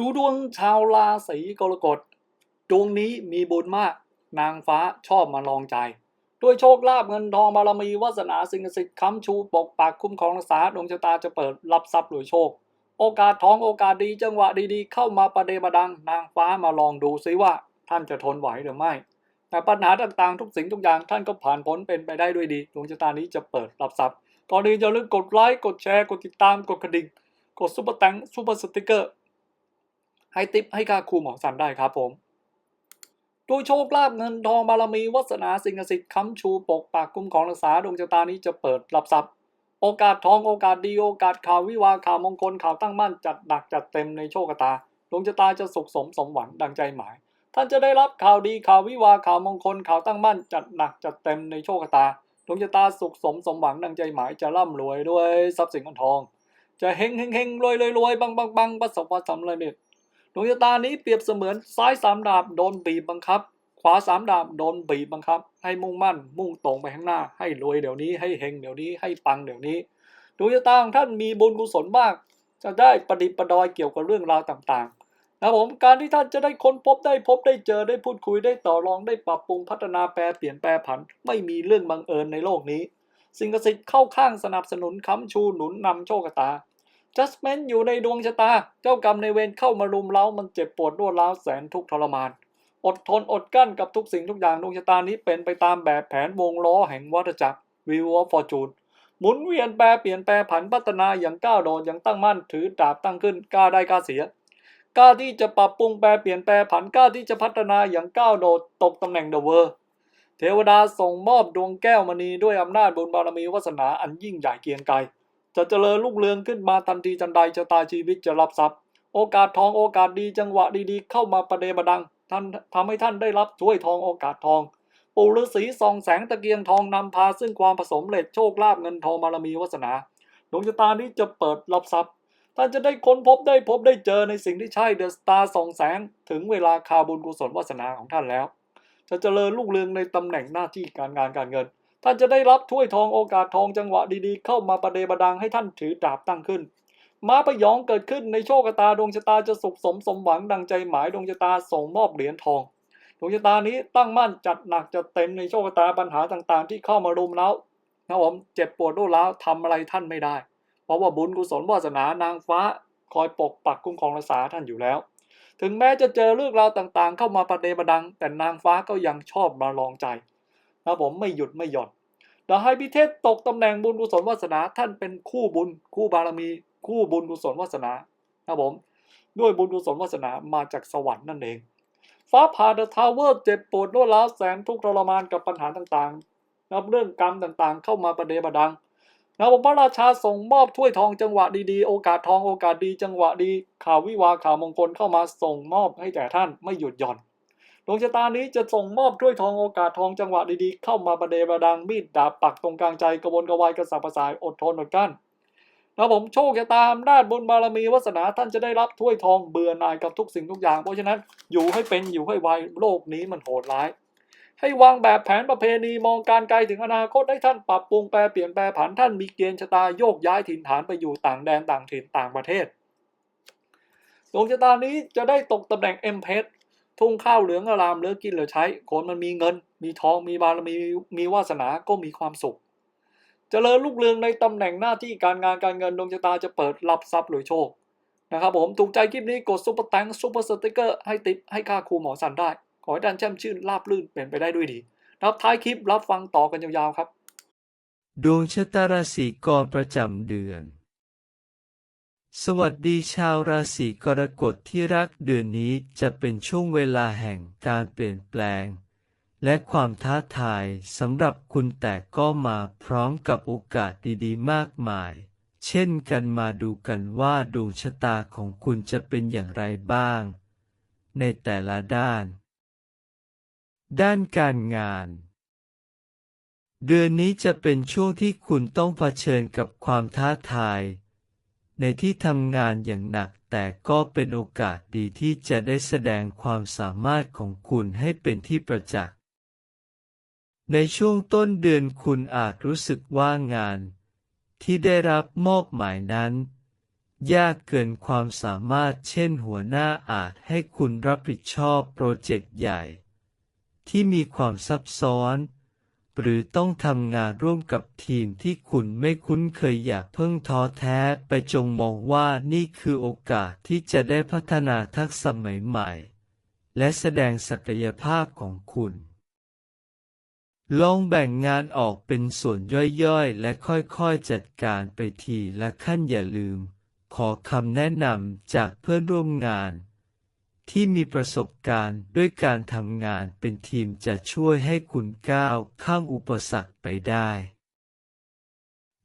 ดูดวงชาวราศีกรกฎดวงนี้มีบุญมาก นางฟ้าชอบมาลองใจ ด้วยโชคลาภเงินทองบารมีวาสนาสิ่งศักดิ์สิทธิ์ค้ำชูปกปักคุ้มครองรักษาดวงชะตาจะเปิดรับทรัพย์หรือโชค โอกาสท้องโอกาสดีจังหวะดีๆ เข้ามาประเดประดัง นางฟ้ามาลองดูซิว่าท่านจะทนไหวหรือไม่แต่ปัญหาต่างๆ ทุกสิ่งทุกอย่างท่านก็ผ่านพ้นเป็นไปได้ด้วยดีดวงชะตานี้จะเปิดรับทรัพย์ก่อนอื่นอย่าลืมกดไลค์กดแชร์กดติดตามกดกระดิ่งกดซุปเปอร์แตงซุปเปอร์สติกเกอร์ ให้ติปให้ค่าครูหมอสันได้ครับผมด้วยโชคลาภเงินทองบารมีวาสนาสิ่งศักดิ์สิทธิ์ค้ำชูปกปักคุ้มของรักษาดวงชะตานี้จะเปิดรับทรัพย์โอกาสทองโอกาสดีโอกาสข่าววิวาข่าวมงคลข่าวตั้งมั่นจัดหนักจัดเต็มในโชคชะตาดวงชะตาจะสุขสมสมหวังดังใจหมาย ท่านจะได้รับข่าวดีข่าววิวาข่าวมงคลข่าวตั้งมั่นจัดหนักจัดเต็มในโชคชะตาดวงชะตาสุขสมสมหวังดังใจหมายจะร่ำรวยด้วยทรัพย์สินเงินทอง จะเฮงเฮงเฮงรวยรวยรวยบังบังบังประสบความสำเร็จ ดวงชะตานี้เปรียบเสมือนซ้ายสามดาบโดนบีบบังคับ ขวาสามดาบโดนบีบบังคับ ให้มุ่งมั่น มุ่งตรงไปข้างหน้า ให้รวยเดี๋ยวนี้ให้เฮงเดี๋ยวนี้ให้ปังเดี๋ยวนี้ดวงชะตาของท่านมีบุญกุศลมาก จะได้ประดิษฐ์ประดอยเกี่ยวกับเรื่องราวต่างๆนะผมการที่ท่านจะได้ค้นพบได้พบได้เจอได้พูดคุยได้ต่อรองได้ปรับปรุงพัฒนาแปรเปลี่ยนแปรผัน ไม่มีเรื่องบังเอิญในโลกนี้ สิ่งศักดิ์สิทธิ์เข้าข้างสนับสนุนค้ำชูหนุนนำโชคชะตา judgment อยู่ในดวงชะตา เจ้ากรรมในเวรเข้ามารุมเร้ามันเจ็บปวดรวดร้าวแสนทุกทรมาน อดทนอดกั้นกับทุกสิ่งทุกอย่างดวงชะตานี้เป็นไปตามแบบแผนวงล้อแห่งวัฏจักร Wheel of Fortune หมุนเวียนแปรเปลี่ยนแปรผันพัฒนาอย่างก้าวโดดอย่างตั้งมั่นถือดาบตั้งขึ้นกล้าได้กล้าเสียกล้าที่จะปรับปรุงแปรเปลี่ยนแปรผันกล้าที่จะพัฒนาอย่างก้าวโดดตกตำแหน่งเดอะเวอร์เทวดาส่งมอบดวงแก้วมณีด้วยอำนาจบุญบารมีวาสนาอันยิ่งใหญ่เกียงไกร จะเจริญรุ่งเรืองขึ้นมาทันทีทันใดชะตาชีวิตจะรับทรัพย์ โอกาสทองโอกาสดีจังหวะดีๆ เข้ามาประเดประดังท่านทำให้ท่านได้รับช่วยทองโอกาสทองปู่ฤาษีส่องแสงตะเกียงทองนำพาซึ่งความผสมเร็จโชคลาภเงินทองบารมีวาสนาดวงชะตานี้จะเปิดรับทรัพย์ท่านจะได้ค้นพบได้พบได้เจอในสิ่งที่ใช่เดอะสตาร์ส่องแสง ถึงเวลาคาบุญกุศลวาสนาของท่านแล้ว จะเจริญรุ่งเรืองในตำแหน่งหน้าที่การงานการเงิน ท่านจะได้รับถ้วยทองโอกาสทองจังหวะดีๆ เข้ามาประเดประดังให้ท่านถือดาบตั้งขึ้น ม้าพยองเกิดขึ้นในโชคชะตาดวงชะตาจะสุขสมสมหวังดังใจหมายดวงชะตาส่งมอบเหรียญทองดวงชะตานี้ตั้งมั่นจัดหนักจัดเต็มในโชคชะตาปัญหาต่างๆ ที่เข้ามารุมแล้วนะผมเจ็บปวดรวดร้วทำอะไรท่านไม่ได้ เพราะว่าบุญกุศลวาสนานางฟ้า คอยปกปักคุ้มครองรักษาท่านอยู่แล้ว ถึงแม้จะเจอเรื่องราวต่างๆ เข้ามาประเดประดัง แต่นางฟ้าก็ยังชอบมาลองใจ นะผมไม่หยุดไม่หย่อนแต่ให้พิเทศตกตำแหน่งบุญกุศลวาสนา ท่านเป็นคู่บุญ คู่บารมี คู่บุญกุศลวาสนานะผมด้วยบุญกุศลวาสนามาจากสวรรค์นั่นเอง ฟ้าผ่าเดอะทาวเวอร์เจ็บปวดรวดร้าวแสนทุกข์ทรมานกับปัญหาต่างๆนับเรื่องกรรมต่างๆ เข้ามาประเดประดังนะผมพระราชาส่งมอบถ้วยทองจังหวะดีๆ โอกาสทองโอกาสดีจังหวะดี ข่าววิวาข่าวมงคลเข้ามาส่งมอบให้แก่ท่านไม่หยุดหย่อน ดวงชะตานี้จะส่งมอบถ้วยทองโอกาสทองจังหวะดีๆ เข้ามาประเดประดังมีดดาบปักตรงกลางใจกระวนกระวายกระสับกระส่ายอดทนอดกั้นนะผมโชคชะตาอำนาจบุญบารมีวาสนาท่านจะได้รับถ้วยทองเบื่อหน่ายกับทุกสิ่งทุกอย่าง เพราะฉะนั้นอยู่ให้เป็นอยู่ให้ไวโลกนี้มันโหดร้าย ให้วางแบบแผนประเพณีมองการไกลถึงอนาคตให้ท่านปรับปรุงแปรเปลี่ยนแปรผันท่านมีเกณฑ์ชะตาโยกย้ายถิ่นฐานไปอยู่ต่างแดนต่างถิ่นต่างประเทศดวงชะตานี้จะได้ตกตำแหน่งเอ็มเพส ทุ่งข้าวเหลืองอารามเลือกินเหลือใช้ คนมันมีเงิน มีทองมีบารมีมีวาสนาก็มีความสุขเจริญลูกเรืองในตำแหน่งหน้าที่การงานการเงินดวงชะตาจะเปิดรับทรัพย์หรือโชคนะครับผมถูกใจคลิปนี้กดซุปเปอร์แตงซุปเปอร์สติกเกอร์ให้ติปให้ค่าครูหมอสันได้ ขอให้ดันแช่มชื่นราบลื่นเป็นไปได้ด้วยดีนะครับท้ายคลิปรับฟังต่อกันยาวๆครับ ดวงชะตาราศีกรประจำเดือน สวัสดีชาวราศีกรกฎที่รักเดือนนี้จะเป็นช่วงเวลาแห่งการเปลี่ยนแปลง และความท้าทายสำหรับคุณแต่ก็มาพร้อมกับโอกาสดีๆ มากมาย เช่นกันมาดูกันว่าดวงชะตาของคุณจะเป็นอย่างไรบ้าง ในแต่ละด้าน ด้านการงาน เดือนนี้จะเป็นช่วงที่คุณต้องเผชิญกับความท้าทาย ในที่ทำงานอย่างหนัก แต่ก็เป็นโอกาสดีที่จะได้แสดงความสามารถของคุณให้เป็นที่ประจักษ์ ในช่วงต้นเดือนคุณอาจรู้สึกว่างาน ที่ได้รับมอบหมายนั้น ยากเกินความสามารถเช่นหัวหน้าอาจให้คุณรับผิดชอบโปรเจกต์ใหญ่ ที่มีความซับซ้อน หรือต้องทำงานร่วมกับทีมที่คุณไม่คุ้นเคยอยากเพิ่งท้อแท้ไปจงมองว่านี่คือโอกาสที่จะได้พัฒนาทักษะใหม่ๆ และแสดงศักยภาพของคุณ ลองแบ่งงานออกเป็นส่วนย่อยๆ และค่อยๆ จัดการไปทีละขั้นอย่าลืม ขอคำแนะนำจากเพื่อนร่วมงาน ที่มีประสบการณ์ด้วยการทำงานเป็นทีมจะช่วยให้คุณก้าวข้ามอุปสรรคไปได้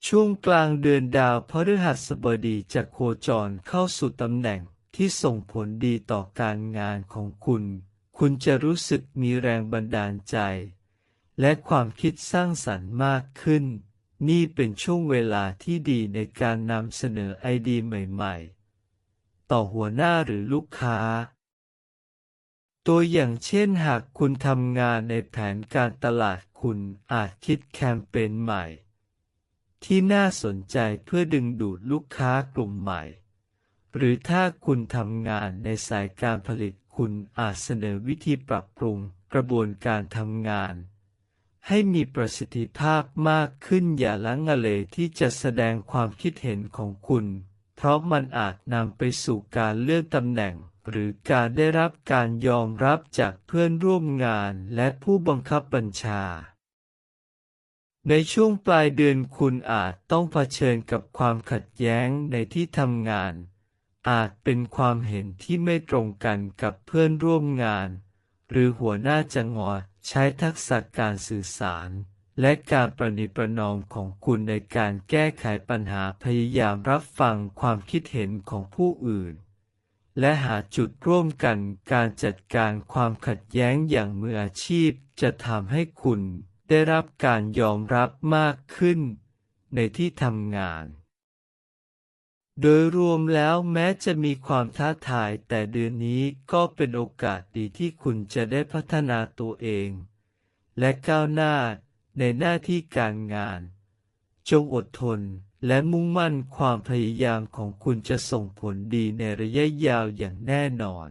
ช่วงกลางเดือนดาวพฤหัสบดีจะโคจรเข้าสู่ตำแหน่งที่ส่งผลดีต่อการงานของคุณ คุณจะรู้สึกมีแรงบันดาลใจ และความคิดสร้างสรรค์มากขึ้น นี่เป็นช่วงเวลาที่ดีในการนำเสนอไอเดียใหม่ ๆ ต่อหัวหน้าหรือลูกค้า ตัวอย่างเช่นหากคุณทำงานในแผนการตลาดคุณอาจคิดแคมเปญใหม่ ที่น่าสนใจเพื่อดึงดูดลูกค้ากลุ่มใหม่ หรือถ้าคุณทำงานในสายการผลิตคุณอาจเสนอวิธีปรับปรุงกระบวนการทำงาน ให้มีประสิทธิภาพมากขึ้นอย่าลังเลที่จะแสดงความคิดเห็นของคุณ เพราะมันอาจนำไปสู่การเลื่อนตำแหน่ง หรือการได้รับการยอมรับจากเพื่อนร่วมงานและผู้บังคับบัญชา ในช่วงปลายเดือนคุณอาจต้องเผชิญกับความขัดแย้งในที่ทำงาน อาจเป็นความเห็นที่ไม่ตรงกันกับเพื่อนร่วมงาน หรือหัวหน้าจังหวะใช้ทักษะการสื่อสารและการประนิประนอมของคุณในการแก้ไขปัญหาพยายามรับฟังความคิดเห็นของผู้อื่น และหาจุดร่วมกันการจัดการความขัดแย้งอย่างมืออาชีพจะทำให้คุณได้รับการยอมรับมากขึ้น ในที่ทำงาน โดยรวมแล้วแม้จะมีความท้าทายแต่เดือนนี้ก็เป็นโอกาสดีที่คุณจะได้พัฒนาตัวเอง และก้าวหน้าในหน้าที่การงาน จงอดทน และมุ่งมั่นความพยายามของคุณจะส่งผลดีในระยะยาวอย่างแน่นอน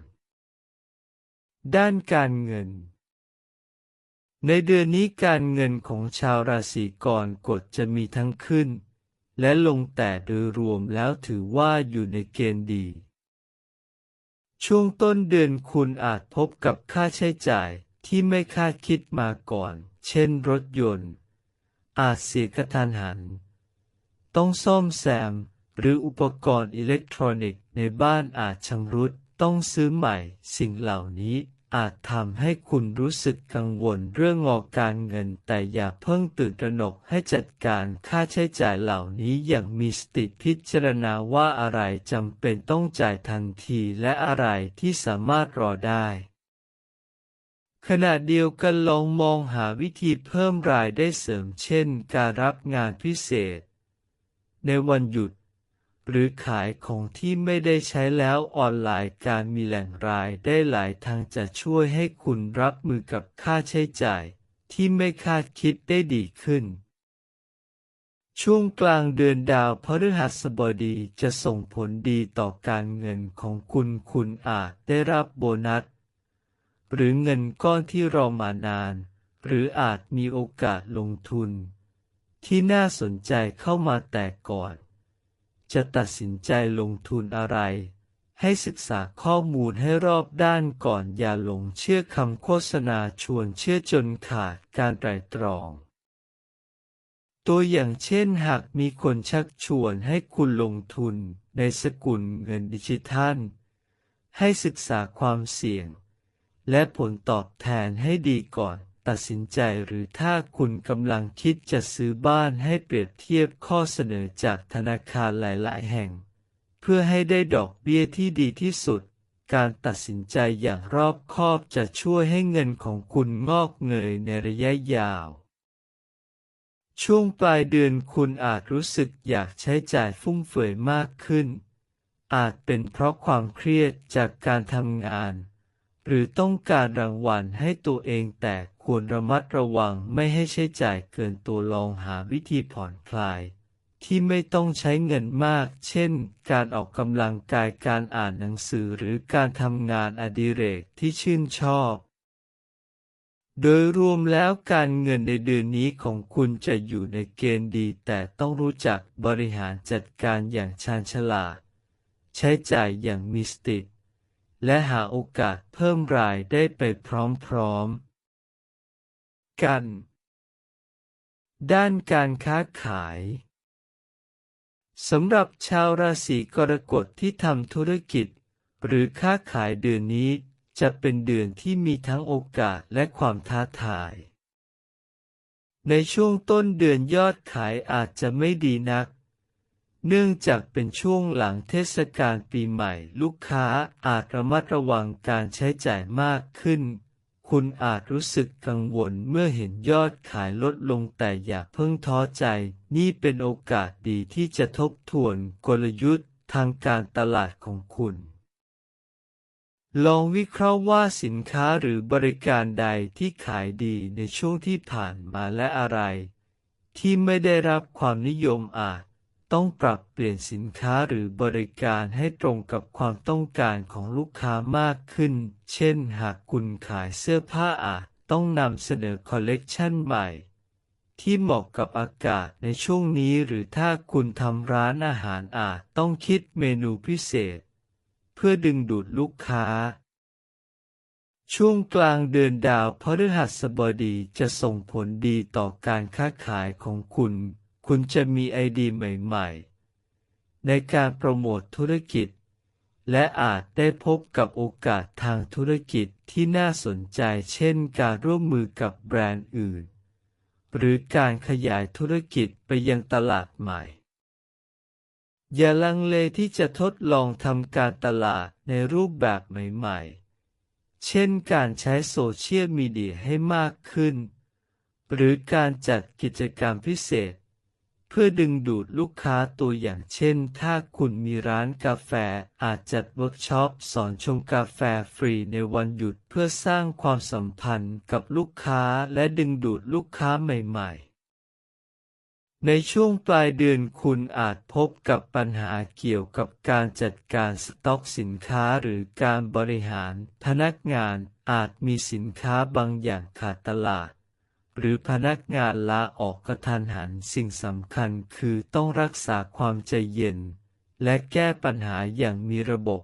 ด้านการเงิน ในเดือนนี้การเงินของชาวราศีกรกฎจะมีทั้งขึ้น และลงแต่โดยรวมแล้วถือว่าอยู่ในเกณฑ์ดี ช่วงต้นเดือนคุณอาจพบกับค่าใช้จ่ายที่ไม่คาดคิดมาก่อน เช่นรถยนต์ อาจเสียกระทันหัน ต้องซ่อมแซม หรืออุปกรณ์อิเล็กทรอนิกส์ในบ้านอาจชำรุด ต้องซื้อใหม่ สิ่งเหล่านี้อาจทำให้คุณรู้สึกกังวลเรื่องงอการเงิน แต่อย่าเพิ่งตื่นตระหนกให้จัดการค่าใช้จ่ายเหล่านี้อย่างมีสติพิจารณาว่าอะไรจำเป็นต้องจ่ายทันทีและอะไรที่สามารถรอได้ ขณะเดียวกันลองมองหาวิธีเพิ่มรายได้เสริมเช่น การรับงานพิเศษ ในวันหยุด หรือขายของที่ไม่ได้ใช้แล้วออนไลน์การมีแหล่งรายได้หลายทางจะช่วยให้คุณรับมือกับค่าใช้จ่าย ที่ไม่คาดคิดได้ดีขึ้นช่วงกลางเดือนดาวพฤหัสบดีจะส่งผลดีต่อการเงินของคุณคุณอาจได้รับโบนัส หรือเงินก้อนที่รอมานาน หรืออาจมีโอกาสลงทุน ที่น่าสนใจเข้ามาแต่ก่อน จะตัดสินใจลงทุนอะไร ให้ศึกษาข้อมูลให้รอบด้านก่อนอย่าหลงเชื่อคำโฆษณาชวนเชื่อจนขาดการไตรตรอง ตัวอย่างเช่นหากมีคนชักชวนให้คุณลงทุนในสกุลเงินดิจิทัล ให้ศึกษาความเสี่ยง และผลตอบแทนให้ดีก่อน ตัดสินใจหรือถ้าคุณกำลังคิดจะซื้อบ้านให้เปรียบเทียบข้อเสนอจากธนาคารหลาย ๆ แห่ง เพื่อให้ได้ดอกเบี้ยที่ดีที่สุด การตัดสินใจอย่างรอบคอบจะช่วยให้เงินของคุณงอกเงยในระยะยาว ช่วงปลายเดือนคุณอาจรู้สึกอยากใช้จ่ายฟุ่มเฟือยมากขึ้น อาจเป็นเพราะความเครียดจากการทำงาน หรือต้องการรางวัลให้ตัวเองแต่ควรระมัดระวังไม่ให้ใช้จ่ายเกินตัวลองหาวิธีผ่อนคลาย ที่ไม่ต้องใช้เงินมาก เช่น การออกกำลังกายการอ่านหนังสือหรือการทำงานอดิเรกที่ชื่นชอบ โดยรวมแล้วการเงินในเดือนนี้ของคุณจะอยู่ในเกณฑ์ดี แต่ต้องรู้จักบริหารจัดการอย่างชาญฉลาด ใช้จ่ายอย่างมีสติ และหาโอกาสเพิ่มรายได้ไปพร้อมๆ กัน ด้านการค้าขายสำหรับชาวราศีกรกฎที่ทำธุรกิจ หรือค้าขายเดือนนี้จะเป็นเดือนที่มีทั้งโอกาสและความท้าทาย ในช่วงต้นเดือนยอดขายอาจจะไม่ดีนัก เนื่องจากเป็นช่วงหลังเทศกาลปีใหม่ลูกค้าอาจระมัดระวังการใช้จ่ายมากขึ้น คุณอาจรู้สึกกังวลเมื่อเห็นยอดขายลดลงแต่อย่าเพิ่งท้อใจ นี่เป็นโอกาสดีที่จะทบทวนกลยุทธ์ทางการตลาดของคุณ ลองวิเคราะห์ว่าสินค้าหรือบริการใดที่ขายดีในช่วงที่ผ่านมาและอะไร ที่ไม่ได้รับความนิยมอาจ ต้องปรับเปลี่ยนสินค้าหรือบริการให้ตรงกับความต้องการของลูกค้ามากขึ้น เช่น หากคุณขายเสื้อผ้าอาจต้องนำเสนอคอลเลกชันใหม่ ที่เหมาะกับอากาศในช่วงนี้หรือถ้าคุณทำร้านอาหารอาจต้องคิดเมนูพิเศษ เพื่อดึงดูดลูกค้าช่วงกลางเดือนดาวพฤหัสบดีจะส่งผลดีต่อการค้าขายของคุณ คุณจะมีไอเดียใหม่ ๆ ในการโปรโมทธุรกิจ และอาจได้พบกับโอกาสทางธุรกิจที่น่าสนใจเช่นการร่วมมือกับแบรนด์อื่น หรือการขยายธุรกิจไปยังตลาดใหม่ อย่าลังเลที่จะทดลองทำการตลาดในรูปแบบใหม่ ๆ เช่นการใช้โซเชียลมีเดียให้มากขึ้น หรือการจัดกิจกรรมพิเศษ พื่อดึงดูดลูกค้าตัวอย่างเช่น ถ้าคุณมีร้านกาแฟ อาจจัดเวิร์กช็อปสอนชงกาแฟฟรีในวันหยุดเพื่อสร้างความสัมพันธ์กับลูกค้าและดึงดูดลูกค้าใหม่ๆ ในช่วงปลายเดือนคุณอาจพบกับปัญหาเกี่ยวกับการจัดการสต็อกสินค้าหรือการบริหาร พนักงานอาจมีสินค้าบางอย่างขาดตลาด หรือพนักงานลาออกกระทันหันสิ่งสำคัญคือต้องรักษาความใจเย็น และแก้ปัญหาอย่างมีระบบ